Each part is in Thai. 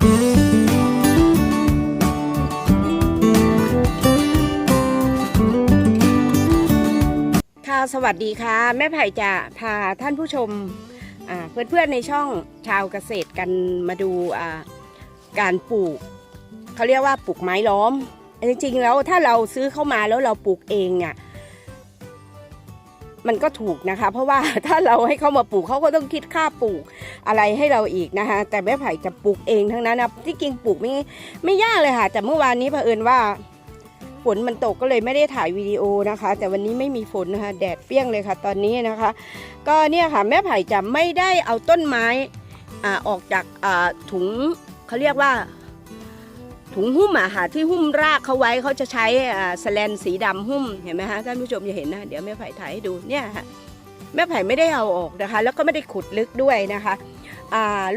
ค่ะสวัสดีค่ะ แม่ไผ่จะพาท่านผู้ชมเพื่อนๆในช่องชาวเกษตรกันมาดูการปลูกเขาเรียกว่าปลูกไม้ล้อม จริงๆแล้วถ้าเราซื้อเข้ามาแล้วเราปลูกเองเนี่ย มันก็ถูกนะคะ เพราะว่าถ้าเราให้เขามาปลูกเขาก็ต้องคิดค่าปลูกอะไรให้เราอีกนะคะ แต่แม่ไผ่จะปลูกเองทั้งนั้นนะที่จริงปลูกไม่ไม่ยากเลยค่ะ แต่เมื่อวานนี้เผอิญว่าฝนมันตกก็เลยไม่ได้ถ่ายวิดีโอนะคะ แต่วันนี้ไม่มีฝนนะคะแดดเปรี้ยงเลยค่ะ ตอนนี้นะคะ ก็เนี่ยค่ะแม่ไผ่จะไม่ได้เอาต้นไม้อ่าออกจากอ่าถุงเขาเรียกว่า ถุงหุ้มอะค่ะที่หุ้มรากเขาไว้เขาจะใช้แสแลนสีดำหุ้มเห็นไหมคะท่านผู้ชมจะเห็นนะเดี๋ยวแม่ไผ่ถ่ายให้ดูเนี่ยค่ะแม่ไผ่ไม่ได้เอาออกนะคะ แล้วก็ไม่ได้ขุดลึกด้วยนะคะ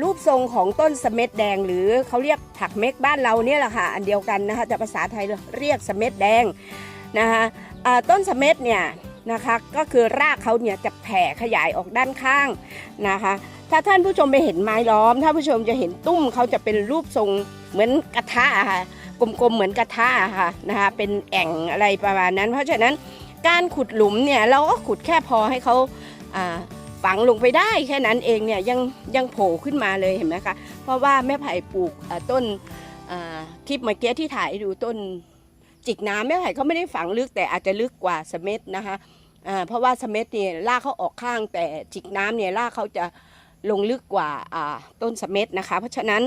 รูปทรงของต้นสเม็ดแดง หรือเขาเรียกผักเม็กบ้านเราเนี่ยแหละค่ะอันเดียวกันนะคะแต่ภาษาไทยเรียกสเม็ดแดงนะคะต้นสเม็ดเนี่ยนะคะก็คือรากเขาเนี่ยจะแผ่ขยายออกด้านข้างนะคะ ถ้าท่านผู้ชมไปเห็นไม้ล้อมท่านผู้ชมจะเห็นตุ้มเขาจะเป็นรูปทรง เหมือนกระทะค่ะกลมๆเหมือนกระทะค่ะนะคะเป็นแอ่งอะไรประมาณนั้น เพราะฉะนั้นการขุดหลุมเนี่ยเราก็ขุดแค่พอให้เขาฝังลงไปได้แค่นั้นเองเนี่ยยังยังโผล่ขึ้นมาเลยเห็นไหมคะเพราะว่าแม่ไผ่ปลูกต้นคลิปเมื่อกี้ที่ถ่ายดูต้นจิกน้ำแม่ไผ่เขาไม่ได้ฝังลึกแต่อาจจะลึกกว่าสเม็ดนะคะเพราะว่าสเม็ดเนี่ยรากเขาออกข้างแต่จิกน้ำเนี่ยรากเขาจะลงลึกกว่าต้นสเม็ดนะคะ เพราะฉะนั้น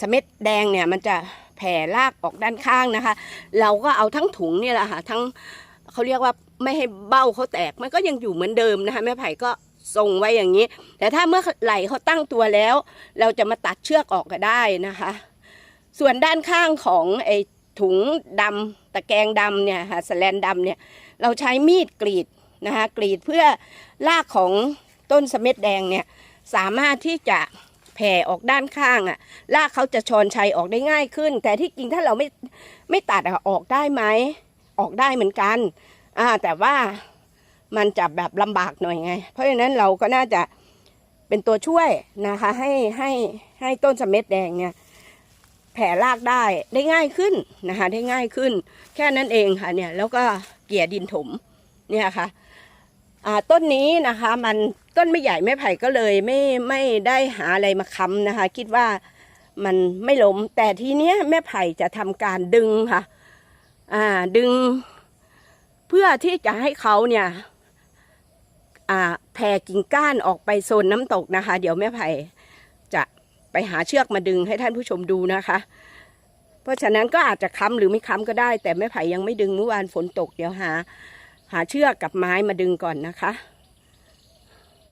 สเม็ดแดงเนี่ยมันจะแผ่รากออกด้านข้างนะคะ เราก็เอาทั้งถุงเนี่ยแหละค่ะทั้งเขาเรียกว่าไม่ให้เบ้าเขาแตกมันก็ยังอยู่เหมือนเดิมนะคะแม่ไผ่ก็ทรงไว้อย่างนี้ แต่ถ้าเมื่อไหลเขาตั้งตัวแล้ว เราจะมาตัดเชือกออกก็ได้นะคะ ส่วนด้านข้างของไอ้ถุงดำตะแกรงดำเนี่ยค่ะสแลนดำเนี่ยเราใช้มีดกรีดนะคะกรีดเพื่อรากของต้นสเม็ดแดงเนี่ยสามารถที่จะ แผ่ออกด้านข้างอะรากเขาจะชอนชัยออกได้ง่ายขึ้น แต่ที่จริงถ้าเราไม่ไม่ตัดอะออกได้ไหมออกได้เหมือนกันอ่าแต่ว่ามันจะแบบลำบากหน่อยไง เพราะฉะนั้นเราก็น่าจะเป็นตัวช่วยนะคะ ให้ให้ให้ต้นสะเม็ดแดงเนี่ยแผ่รากได้ได้ง่ายขึ้นนะคะ ได้ง่ายขึ้น แค่นั้นเองค่ะเนี่ยแล้วก็เกี่ยดินถมเนี่ยค่ะ ต้นนี้นะคะมันต้นไม่ใหญ่ไม่ไผ่ก็เลยไม่ไม่ได้หาอะไรมาค้ำนะคะ คิดว่ามันไม่ล้มแต่ทีเนี้ยแม่ไผ่จะทำการดึงค่ะ อ่าดึง เพื่อที่จะให้เขาเนี่ยอ่าแผ่กิ่งก้านออกไปโซนน้ำตกนะคะ เดี๋ยวแม่ไผ่จะไปหาเชือกมาดึงให้ท่านผู้ชมดูนะคะ เพราะฉะนั้นก็อาจจะค้ำหรือไม่ค้ำก็ได้ แต่แม่ไผ่ยังไม่ดึงเมื่อวานฝนตกเดี๋ยวหา หาเชือกกับไม้มาดึงก่อนนะคะ